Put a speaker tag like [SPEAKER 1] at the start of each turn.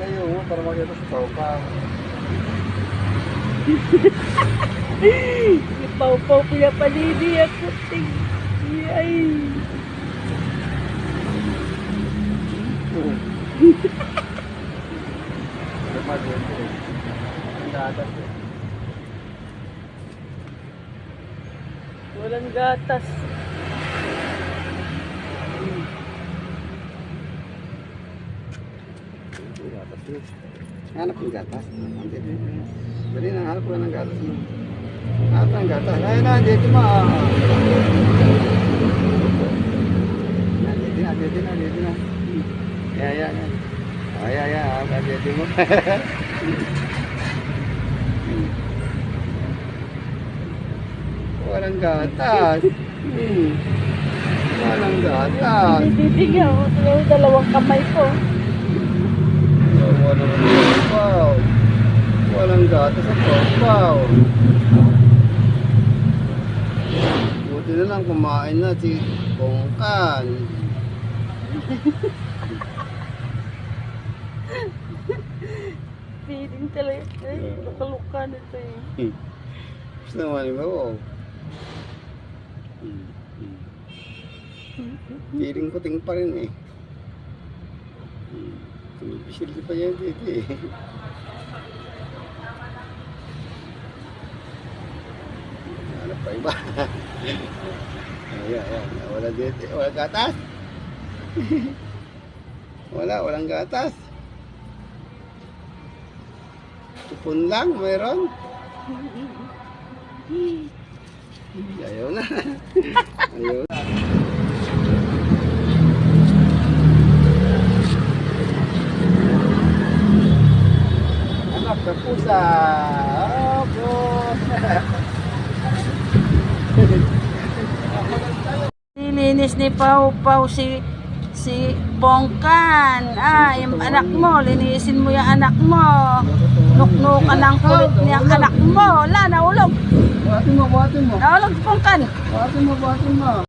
[SPEAKER 1] kayo para makita sa tao pa.
[SPEAKER 2] Ipaw-paw ko yung palidi ako. Ting. Ay. Walang gatas.
[SPEAKER 1] Gatas yun. Hanap ng gatas. Andito yun. Dali na, hanap ko ng gatas mo. Hanap ng gatas. Ay na, dito ma. Yan, dito na, dito na, dito na. Ya, ya, ya. Ay, ay, ay, ay, dito mo. Walang gatas. Hmm. Walang gatas.
[SPEAKER 2] Tititingnan ako. Yung dalawang kamay ko.
[SPEAKER 1] Wala naman yung paw. Walang gatas sa paw. Buti na lang kumain na si Bongkan.
[SPEAKER 2] Feeling talaga. Ay, nakaluka nito eh.
[SPEAKER 1] Gusto naman yung bawo. Feeling ko ting pa rin eh. Sumipisil pa yan dito eh. Ano pa iba? Ayan, ayan. Wala dito. Wala gatas. Wala, walang gatas. Tupon lang, mayroon. Ayaw na. Ayaw na. Anak na pusa. Opo.
[SPEAKER 2] Nilinis ni Pau Pau si si Bongkan. Ah, yung anak mo, linisin mo yung anak mo. Nuknukan ang kulit niyang anak mo. Wala, naulog.
[SPEAKER 1] Buhatin mo, buhatin mo.
[SPEAKER 2] Naulog Bongkan.
[SPEAKER 1] Buhatin mo, buhatin mo.